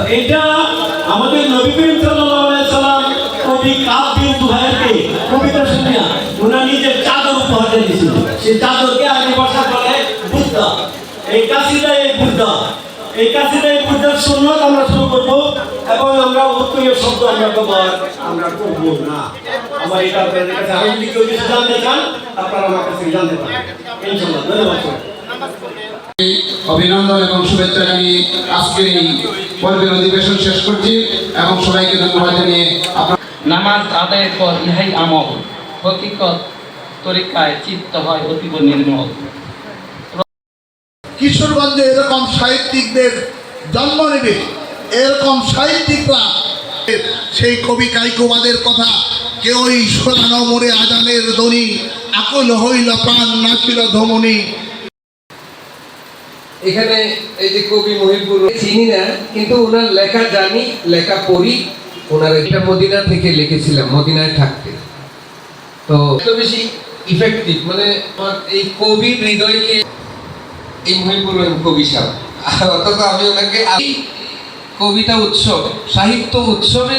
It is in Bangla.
তো এইটা আমাদের নবী করিম কবি কাব বিন কবিতা শুনিয়া ওনার নিজের চাদর উপহার দিয়েছিল। সেই চাদরকে আগে ভাষা বলে বুদ্ধা। এই কাসিদা এই বুদ্ধা। এই কাসিদা এই বুদ্ধার আমরা শুরু করব এবং আমরা উত্তরীয় শব্দ আমরা ব্যবহার আমরা না। আমার এটা আপনাদের কাছে আমি যদি কেউ জানতে চান, আপনারা আমার কাছে জানতে পারেন ইনশাল্লাহ ধন্যবাদ। অভিনন্দন এবং শুভেচ্ছা জানিয়ে আজকের এই পর্বের অধিবেশন শেষ করছি এবং সবাইকে ধন্যবাদ জানিয়ে আপনার নামাজ আদায়ের পর ইহাই আমল। হকিকত তরিকায় চিত্ত হয় অতীব নির্মল। কিশোরগঞ্জে এরকম সাহিত্যিকদের জন্ম নেবে এরকম সাহিত্যিকরা সেই কবি কাইকুবাদের কথা কেউই শোধানো মোরে আজানের ধ্বনি আকুল হইল প্রাণ নাচিল ধমনী এখানে এই যে কবি মহিবুর চিনি না, কিন্তু ওনার লেখা জানি, লেখা পড়ি। ওনার এটা মদিনা থেকে লিখেছিলাম, মদিনায় থাকতে। তো এত বেশি ইফেক্টিভ মানে এই কবি হৃদয়কে এই রহিম কবি সাহেব। অথচ আমি ওনাকে কবিতা উৎসব, সাহিত্য উৎসবে